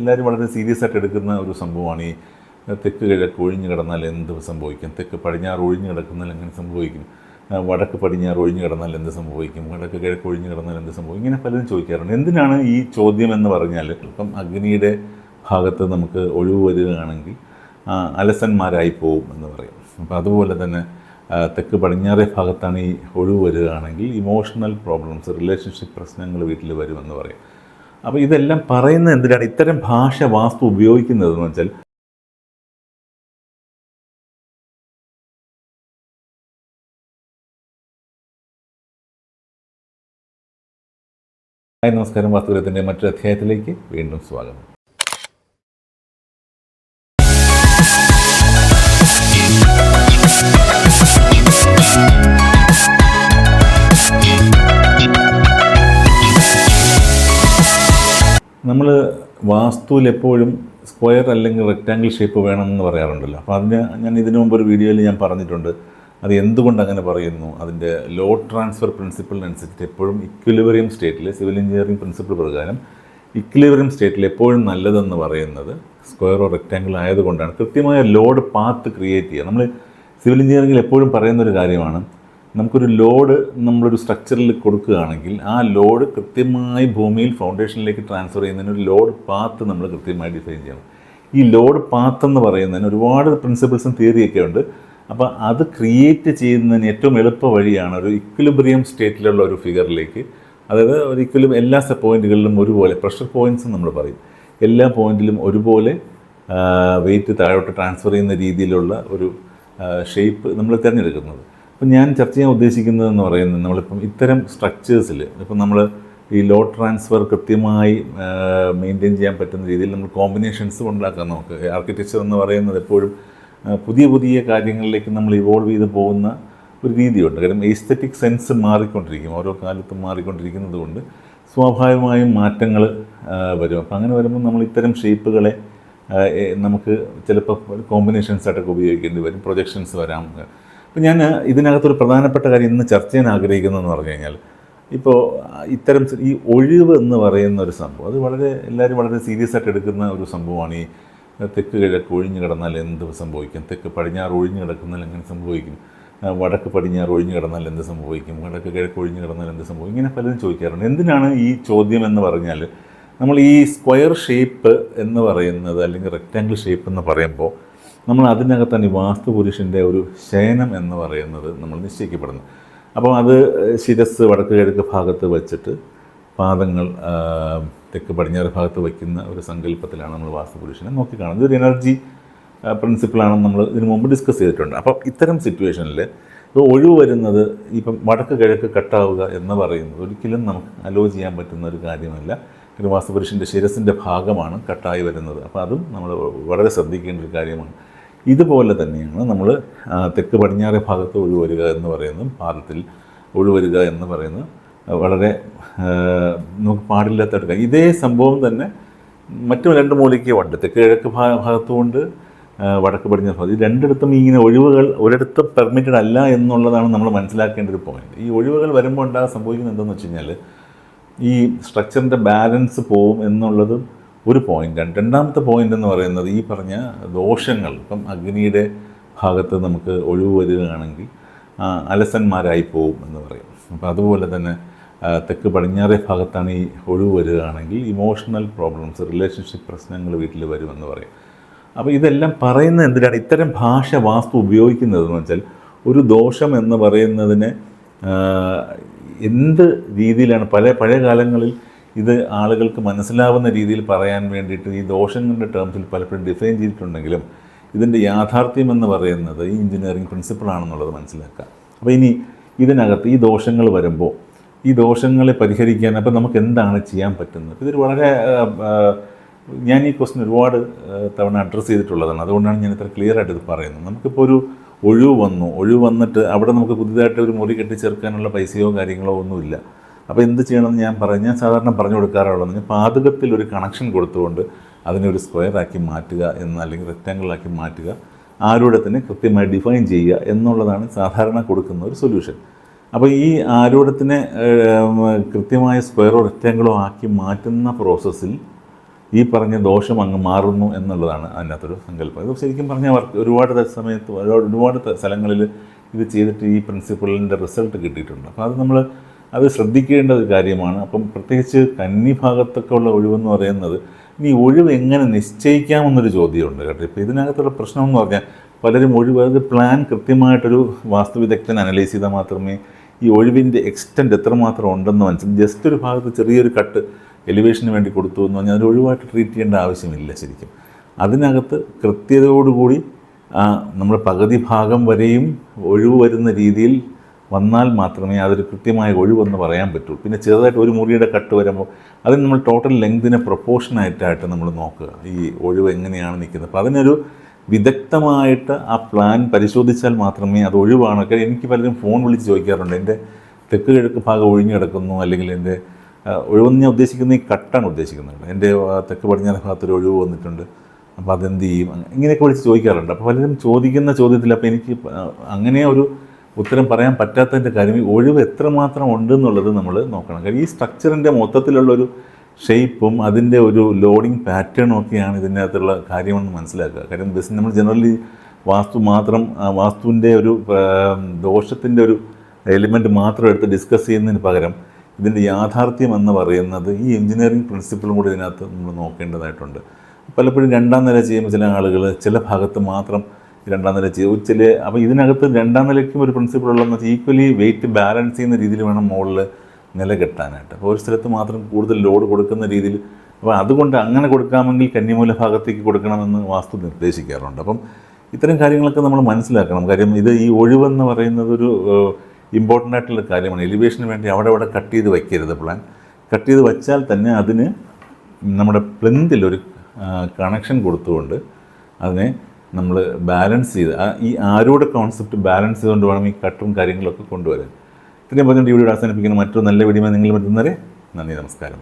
എല്ലാവരും വളരെ സീരിയസ് ആയിട്ട് എടുക്കുന്ന ഒരു സംഭവമാണ് ഈ തെക്ക് കിഴക്ക് ഒഴിഞ്ഞു കിടന്നാൽ എന്ത് സംഭവിക്കും? തെക്ക് പടിഞ്ഞാറ് ഒഴിഞ്ഞു കിടക്കുന്നാൽ എങ്ങനെ സംഭവിക്കും? വടക്ക് പടിഞ്ഞാറ് ഒഴിഞ്ഞു കിടന്നാൽ എന്ത് സംഭവിക്കും? വടക്ക് കിഴക്ക് ഒഴിഞ്ഞു കിടന്നാൽ എന്ത് സംഭവിക്കും? ഇങ്ങനെ പലരും ചോദിക്കാറുണ്ട്. എന്തിനാണ് ഈ ചോദ്യം എന്ന് പറഞ്ഞാൽ ഇപ്പം അഗ്നിയുടെ ഭാഗത്ത് നമുക്ക് ഒഴിവ് വരികയാണെങ്കിൽ അലസന്മാരായി പോവും എന്ന് പറയും. അപ്പോൾ അതുപോലെ തന്നെ തെക്ക് പടിഞ്ഞാറേ ഭാഗത്താണ് ഈ ഒഴിവ് വരികയാണെങ്കിൽ ഇമോഷണൽ പ്രോബ്ലംസ് റിലേഷൻഷിപ്പ് പ്രശ്നങ്ങൾ വീട്ടിൽ വരുമെന്ന് പറയും. അപ്പോൾ ഇതെല്ലാം പറയുന്നത് എന്തിനാണ്? ഇത്തരം ഭാഷ വാസ്തു ഉപയോഗിക്കുന്നതെന്ന് വെച്ചാൽ ഹായ് നമസ്കാരം. വാസ്തുഗ്രഹത്തിന്റെ മറ്റൊരു അധ്യായത്തിലേക്ക് വീണ്ടും സ്വാഗതം. നമ്മൾ വാസ്തുവിൽ എപ്പോഴും സ്ക്വയർ അല്ലെങ്കിൽ റെക്റ്റാങ്കിൾ ഷേപ്പ് വേണമെന്ന് പറയാറുണ്ടല്ലോ. അപ്പോൾ അതിന് ഞാൻ ഇതിനു മുമ്പ് ഒരു വീഡിയോയിൽ ഞാൻ പറഞ്ഞിട്ടുണ്ട്. അത് എന്തുകൊണ്ട് അങ്ങനെ പറയുന്നു? അതിന്റെ ലോ ട്രാൻസ്ഫർ പ്രിൻസിപ്പിളിനനുസരിച്ച് എപ്പോഴും ഇക്വിലിബറിയം സ്റ്റേറ്റിൽ സിവിൽ എഞ്ചിനീയറിംഗ് പ്രിൻസിപ്പിൾ പ്രകാരം ഇക്വിലിബറിയം സ്റ്റേറ്റിൽ എപ്പോഴും നല്ലതെന്ന് പറയുന്നത് സ്ക്വയറോ റെക്റ്റാങ്കിൾ ആയതുകൊണ്ടാണ്. കൃത്യമായ ലോഡ് പാത്ത് ക്രിയേറ്റ് ചെയ്യുക. നമ്മൾ സിവിൽ എഞ്ചിനീയറിംഗിൽ എപ്പോഴും പറയുന്നൊരു കാര്യമാണ് നമുക്കൊരു ലോഡ് നമ്മളൊരു സ്ട്രക്ചറിൽ കൊടുക്കുകയാണെങ്കിൽ ആ ലോഡ് കൃത്യമായി ഭൂമിയിൽ ഫൗണ്ടേഷനിലേക്ക് ട്രാൻസ്ഫർ ചെയ്യുന്നതിന് ഒരു ലോഡ് പാത്ത് നമ്മൾ കൃത്യമായി ഡിഫൈൻ ചെയ്യണം. ഈ ലോഡ് പാത്ത് എന്ന് പറയുന്നതിന് ഒരുപാട് പ്രിൻസിപ്പിൾസും തിയറിയൊക്കെ ഉണ്ട്. അപ്പോൾ അത് ക്രിയേറ്റ് ചെയ്യുന്നതിന് ഏറ്റവും എളുപ്പ വഴിയാണ് ഒരു ഇക്വിലിബ്രിയം സ്റ്റേറ്റിലുള്ള ഒരു ഫിഗറിലേക്ക് അതായത് ഒരിക്കലും എല്ലാ പോയിന്റുകളിലും ഒരുപോലെ പ്രഷർ പോയിന്റ്സ് നമ്മൾ പറയും. എല്ലാ പോയിന്റിലും ഒരുപോലെ വെയിറ്റ് താഴോട്ട് ട്രാൻസ്ഫർ ചെയ്യുന്ന രീതിയിലുള്ള ഒരു ഷേപ്പ് നമ്മൾ തിരഞ്ഞെടുക്കുന്നത്. അപ്പം ഞാൻ ചർച്ച ചെയ്യാൻ ഉദ്ദേശിക്കുന്നതെന്ന് പറയുന്നത് നമ്മളിപ്പം ഇത്തരം സ്ട്രക്ചേഴ്സിൽ ഇപ്പം നമ്മൾ ഈ ലോ ട്രാൻസ്ഫർ കൃത്യമായി മെയിന്റെയിൻ ചെയ്യാൻ പറ്റുന്ന രീതിയിൽ നമ്മൾ കോമ്പിനേഷൻസ് ഉണ്ടാക്കാം നമുക്ക് ആർക്കിടെക്ചർ എന്ന് പറയുന്നത് എപ്പോഴും പുതിയ പുതിയ കാര്യങ്ങളിലേക്ക് നമ്മൾ ഇവോൾവ് ചെയ്ത് പോകുന്ന ഒരു രീതിയുണ്ട്. കാരണം എസ്തറ്റിക് സെൻസ് മാറിക്കൊണ്ടിരിക്കും. ഓരോ കാലത്തും മാറിക്കൊണ്ടിരിക്കുന്നത് കൊണ്ട് സ്വാഭാവികമായും മാറ്റങ്ങൾ വരും. അപ്പം അങ്ങനെ വരുമ്പോൾ നമ്മൾ ഇത്തരം ഷേപ്പുകളെ നമുക്ക് ചിലപ്പോൾ കോമ്പിനേഷൻസ് ആയിട്ടൊക്കെ ഉപയോഗിക്കേണ്ടി വരും. പ്രൊജക്ഷൻസ് വരാം. അപ്പം ഞാൻ ഇതിനകത്തൊരു പ്രധാനപ്പെട്ട കാര്യം ഇന്ന് ചർച്ച ചെയ്യാൻ ആഗ്രഹിക്കുന്നതെന്ന് പറഞ്ഞു കഴിഞ്ഞാൽ ഇപ്പോൾ ഇത്തരം ഈ ഒഴിവ് എന്ന് പറയുന്ന ഒരു സംഭവം അത് വളരെ എല്ലാവരും വളരെ സീരിയസ് ആയിട്ട് എടുക്കുന്ന ഒരു സംഭവമാണ്. ഈ തെക്ക് കിഴക്ക് ഒഴിഞ്ഞു കിടന്നാൽ എന്ത് സംഭവിക്കും? തെക്ക് പടിഞ്ഞാറ് ഒഴിഞ്ഞു കിടക്കുന്നാൽ എങ്ങനെ സംഭവിക്കും? വടക്ക് പടിഞ്ഞാറ് ഒഴിഞ്ഞു കിടന്നാൽ എന്ത് സംഭവിക്കും? വടക്ക് കിഴക്ക് ഒഴിഞ്ഞു കിടന്നാൽ എന്ത് സംഭവിക്കും? ഇങ്ങനെ പലരും ചോദിക്കാറുണ്ട്. എന്തിനാണ് ഈ ചോദ്യം എന്ന് പറഞ്ഞാൽ നമ്മൾ ഈ സ്ക്വയർ ഷേപ്പ് എന്ന് പറയുന്നത് അല്ലെങ്കിൽ റെക്റ്റാങ്കിൾ ഷേപ്പ് എന്ന് പറയുമ്പോൾ നമ്മൾ അതിനകത്താണ് ഈ വാസ്തുപുരുഷന്റെ ഒരു ശയനം എന്ന് പറയുന്നത് നമ്മൾ നിശ്ചയിക്കപ്പെടുന്നു. അപ്പോൾ അത് ശിരസ് വടക്ക് കിഴക്ക് ഭാഗത്ത് വെച്ചിട്ട് പാദങ്ങൾ തെക്ക് പടിഞ്ഞാറ് ഭാഗത്ത് വയ്ക്കുന്ന ഒരു സങ്കല്പത്തിലാണ് നമ്മൾ വാസ്തുപുരുഷനെ നോക്കിക്കാണുന്നത് ഇതൊരു എനർജി പ്രിൻസിപ്പിളാണെന്ന് നമ്മൾ ഇതിനു മുമ്പ് ഡിസ്കസ് ചെയ്തിട്ടുണ്ട്. അപ്പം ഇത്തരം സിറ്റുവേഷനിൽ ഇപ്പോൾ ഒഴിവ് വരുന്നത് ഇപ്പം വടക്ക് കിഴക്ക് കട്ടാവുക എന്ന് പറയുന്നത് ഒരിക്കലും നമുക്ക് അലോ ചെയ്യാൻ പറ്റുന്ന ഒരു കാര്യമല്ല. ഒരു വാസ്തുപുരുഷന്റെ ശിരസിന്റെ ഭാഗമാണ് കട്ടായി വരുന്നത്. അപ്പോൾ അതും നമ്മൾ വളരെ ശ്രദ്ധിക്കേണ്ട ഒരു കാര്യമാണ്. ഇതുപോലെ തന്നെയാണ് നമ്മൾ തെക്ക് പടിഞ്ഞാറ് ഭാഗത്ത് ഒഴിവരുക എന്ന് പറയുന്നതും പാദത്തിൽ ഒഴിവരുക എന്ന് പറയുന്നത് വളരെ നമുക്ക് പാടില്ലാത്ത ഒരു ഇതേ സംഭവം തന്നെ മറ്റു രണ്ട് മൂലയ്ക്കുമുണ്ട് തെക്ക് കിഴക്ക് ഭാ- ഭാഗത്തുമുണ്ട് വടക്ക് പടിഞ്ഞാറ് ഭാഗത്ത്. ഈ രണ്ടിടത്തും ഇങ്ങനെ ഒഴിവുകൾ ഒരിടത്ത് പെർമിറ്റഡ് അല്ല എന്നുള്ളതാണ് നമ്മൾ മനസ്സിലാക്കേണ്ട ഒരു പോയിന്റ് ഈ ഒഴിവുകൾ വരുമ്പോൾ ഉണ്ടാകാൻ സംഭവിക്കുന്നത് എന്താണെന്ന് വെച്ച് കഴിഞ്ഞാൽ ഈ സ്ട്രക്ചറിന്റെ ബാലൻസ് പോവും എന്നുള്ളത് ഒരു പോയിന്റാണ് രണ്ടാമത്തെ പോയിന്റ് എന്ന് പറയുന്നത് ഈ പറഞ്ഞ ദോഷങ്ങൾ. ഇപ്പം അഗ്നിയുടെ ഭാഗത്ത് നമുക്ക് ഒഴിവ് വരികയാണെങ്കിൽ അലസന്മാരായി പോകും എന്ന് പറയും. അപ്പോൾ അതുപോലെ തന്നെ തെക്ക് പടിഞ്ഞാറേ ഭാഗത്താണ് ഈ ഒഴിവ് വരികയാണെങ്കിൽ ഇമോഷണൽ പ്രോബ്ലംസ് റിലേഷൻഷിപ്പ് പ്രശ്നങ്ങൾ വീട്ടിൽ വരുമെന്ന് പറയും. അപ്പോൾ ഇതെല്ലാം പറയുന്നത് എന്തിനാണ്? ഇത്തരം ഭാഷ വാസ്തു ഉപയോഗിക്കുന്നതെന്ന് വെച്ചാൽ ഒരു ദോഷം എന്ന് പറയുന്നതിനെ എന്ത് രീതിയിലാണ്? പല പഴയ കാലങ്ങളിൽ ഇത് ആളുകൾക്ക് മനസ്സിലാവുന്ന രീതിയിൽ പറയാൻ വേണ്ടിയിട്ട് ഈ ദോഷങ്ങളുടെ ടേംസിൽ പലപ്പോഴും ഡിഫൈൻ ചെയ്തിട്ടുണ്ടെങ്കിലും ഇതിന്റെ യാഥാർത്ഥ്യം എന്ന് പറയുന്നത് ഈ എഞ്ചിനീയറിംഗ് പ്രിൻസിപ്പിളാണെന്നുള്ളത് മനസ്സിലാക്കുക. അപ്പോൾ ഇനി ഇതിനകത്ത് ഈ ദോഷങ്ങൾ വരുമ്പോൾ ഈ ദോഷങ്ങളെ പരിഹരിക്കാൻ അപ്പോൾ നമുക്ക് എന്താണ് ചെയ്യാൻ പറ്റുന്നത്? ഇതൊരു വളരെ ഞാൻ ഈ ക്വസ്റ്റ്യൻ ഒരുപാട് തവണ അഡ്രസ്സ് ചെയ്തിട്ടുള്ളതാണ്. അതുകൊണ്ടാണ് ഞാൻ ഇത്ര ക്ലിയർ ആയിട്ട് ഇത് പറയുന്നത്. നമുക്കിപ്പോൾ ഒരു ഒഴിവ് വന്നു. ഒഴിവ് വന്നിട്ട് അവിടെ നമുക്ക് പുതിയതായിട്ട് ഒരു മുറി കെട്ടിച്ചേർക്കാനുള്ള പൈസയോ കാര്യങ്ങളോ ഒന്നുമില്ല. അപ്പോൾ എന്ത് ചെയ്യണമെന്ന് ഞാൻ പറഞ്ഞു ഞാൻ സാധാരണ പറഞ്ഞു കൊടുക്കാറുള്ളത് ഞാൻ പാതകത്തിൽ ഒരു കണക്ഷൻ കൊടുത്തുകൊണ്ട് അതിനെ ഒരു സ്ക്വയറാക്കി മാറ്റുക എന്ന് അല്ലെങ്കിൽ റെക്റ്റാങ്കിളാക്കി മാറ്റുക ആരുടെ തന്നെ കൃത്യമായി ഡിഫൈൻ ചെയ്യുക എന്നുള്ളതാണ് സാധാരണ കൊടുക്കുന്ന ഒരു സൊല്യൂഷൻ അപ്പോൾ ഈ ആരൂഢത്തിനെ കൃത്യമായ സ്ക്വയറോ റെക്റ്റാങ്കിളോ ആക്കി മാറ്റുന്ന പ്രോസസ്സിൽ ഈ പറഞ്ഞ ദോഷം അങ്ങ് മാറുന്നു എന്നുള്ളതാണ് അതിനകത്തൊരു സങ്കല്പം. ഇത് ശരിക്കും പറഞ്ഞാൽ അവർക്ക് ഒരുപാട് സമയത്ത് ഒരുപാട് സ്ഥലങ്ങളിൽ ഇത് ചെയ്തിട്ട് ഈ പ്രിൻസിപ്പിളിന്റെ റിസൾട്ട് കിട്ടിയിട്ടുണ്ട്. അപ്പോൾ അത് നമ്മൾ അത് ശ്രദ്ധിക്കേണ്ട ഒരു കാര്യമാണ്. അപ്പം പ്രത്യേകിച്ച് കന്നി ഭാഗത്തൊക്കെ ഉള്ള ഒഴിവെന്ന് പറയുന്നത് ഇനി ഒഴിവ് എങ്ങനെ നിശ്ചയിക്കാമെന്നൊരു ചോദ്യമുണ്ട് കേട്ടോ. ഇപ്പോൾ ഇതിനകത്തുള്ള പ്രശ്നം എന്ന് പറഞ്ഞാൽ പലരും ഒഴിവ് അത് പ്ലാൻ കൃത്യമായിട്ടൊരു വാസ്തുവിദഗ്ധൻ അനലൈസ് ചെയ്താൽ മാത്രമേ ഈ ഒഴിവിന്റെ എക്സ്റ്റന്റ് എത്രമാത്രം ഉണ്ടെന്ന് മനസ്സിലും ജസ്റ്റ് ഒരു ഭാഗത്ത് ചെറിയൊരു കട്ട് എലിവേഷന് വേണ്ടി കൊടുത്തു എന്ന് പറഞ്ഞാൽ അത് ഒഴിവായിട്ട് ട്രീറ്റ് ചെയ്യേണ്ട ആവശ്യമില്ല ശരിക്കും. അതിനകത്ത് കൃത്യതയോടുകൂടി നമ്മുടെ പകുതി ഭാഗം വരെയും ഒഴിവ് വരുന്ന രീതിയിൽ വന്നാൽ മാത്രമേ അതൊരു കൃത്യമായ ഒഴിവെന്ന് പറയാൻ പറ്റൂ. പിന്നെ ചെറുതായിട്ട് ഒരു മുറിയുടെ കട്ട് വരുമ്പോൾ അതിന് നമ്മൾ ടോട്ടൽ ലെങ്തിനെ പ്രൊപ്പോർഷനായിട്ടായിട്ട് നമ്മൾ നോക്കുക. ഈ ഒഴിവ് എങ്ങനെയാണ് നിൽക്കുന്നത്. അപ്പോൾ അതിനൊരു വിദഗ്ധമായിട്ട് ആ പ്ലാൻ പരിശോധിച്ചാൽ മാത്രമേ അത് ഒഴിവാണ്. കാര്യം എനിക്ക് പലരും ഫോൺ വിളിച്ച് ചോദിക്കാറുണ്ട്. എന്റെ തെക്ക് കിഴക്ക് ഭാഗം ഒഴിഞ്ഞു കിടക്കുന്നു അല്ലെങ്കിൽ എന്റെ ഒഴിവെന്ന് ഞാൻ ഉദ്ദേശിക്കുന്ന ഈ കട്ടാണ് ഉദ്ദേശിക്കുന്നത്. എന്റെ തെക്ക് പടിഞ്ഞാറ് ഭാഗത്തൊരു ഒഴിവ് വന്നിട്ടുണ്ട്. അപ്പോൾ അതെന്ത് ചെയ്യും? ഇങ്ങനെയൊക്കെ വിളിച്ച് ചോദിക്കാറുണ്ട്. അപ്പോൾ പലരും ചോദിക്കുന്ന ചോദ്യത്തിൽ അപ്പോൾ എനിക്ക് അങ്ങനെ ഒരു ഉത്തരം പറയാൻ പറ്റാത്തതിന്റെ കാര്യം ഈ ഒഴിവ് എത്രമാത്രം ഉണ്ട് എന്നുള്ളത് നമ്മൾ നോക്കണം. കാര്യം ഈ സ്ട്രക്ചറിന്റെ മൊത്തത്തിലുള്ളൊരു ഷേപ്പും അതിന്റെ ഒരു ലോഡിങ് പാറ്റേണും ഒക്കെയാണ് ഇതിന്റെ അകത്തുള്ള കാര്യമെന്ന് മനസ്സിലാക്കുക. കാര്യം ബസ് നമ്മൾ ജനറലി വാസ്തു മാത്രം വാസ്തുവിന്റെ ഒരു ദോഷത്തിന്റെ ഒരു എലിമെന്റ് മാത്രം എടുത്ത് ഡിസ്കസ് ചെയ്യുന്നതിന് പകരം ഇതിന്റെ യാഥാർത്ഥ്യം എന്ന് പറയുന്നത് ഈ എഞ്ചിനീയറിംഗ് പ്രിൻസിപ്പിളും കൂടി ഇതിനകത്ത് നമ്മൾ നോക്കേണ്ടതായിട്ടുണ്ട്. പലപ്പോഴും രണ്ടാം നില ചെയ്യുമ്പോൾ ചില ആളുകൾ ചില ഭാഗത്ത് മാത്രം രണ്ടാം നില ചില അപ്പോൾ ഇതിനകത്ത് രണ്ടാം നിലയ്ക്കും ഒരു പ്രിൻസിപ്പിൾ ഉള്ളതെന്ന് വെച്ചാൽ ഈക്വലി വെയിറ്റ് ബാലൻസ് ചെയ്യുന്ന രീതിയിൽ വേണം മുകളിൽ നില കെട്ടാനായിട്ട്. അപ്പോൾ ഒരു സ്ഥലത്ത് മാത്രം കൂടുതൽ ലോഡ് കൊടുക്കുന്ന രീതിയിൽ അപ്പോൾ അതുകൊണ്ട് അങ്ങനെ കൊടുക്കാമെങ്കിൽ കന്നിമൂല ഭാഗത്തേക്ക് കൊടുക്കണമെന്ന് വാസ്തു നിർദ്ദേശിക്കാറുണ്ട്. അപ്പം ഇത്തരം കാര്യങ്ങളൊക്കെ നമ്മൾ മനസ്സിലാക്കണം. കാര്യം ഇത് ഈ ഒഴിവെന്ന് പറയുന്നത് ഒരു ഇമ്പോർട്ടന്റ് ആയിട്ടുള്ള കാര്യമാണ്. എലിവേഷന് വേണ്ടി അവിടെ അവിടെ കട്ട് ചെയ്ത് വയ്ക്കരുത് പ്ലാൻ കട്ട് ചെയ്ത് വച്ചാൽ തന്നെ അതിന് നമ്മുടെ പ്ലിന്തിൽ ഒരു കണക്ഷൻ കൊടുത്തുകൊണ്ട് അതിനെ നമ്മൾ ബാലൻസ് ചെയ്ത് ഈ ആരോട് കോൺസെപ്റ്റ് ബാലൻസ് ചെയ്തുകൊണ്ട് വേണം ഈ കട്ടും കാര്യങ്ങളൊക്കെ കൊണ്ടുവരാൻ. ഇത്രയും പറഞ്ഞിട്ട് ഈ വീഡിയോ അവസാനിപ്പിക്കുന്ന. മറ്റൊരു നല്ല വീഡിയോ നിങ്ങൾ പറ്റുന്നവരെ നന്ദി നമസ്കാരം.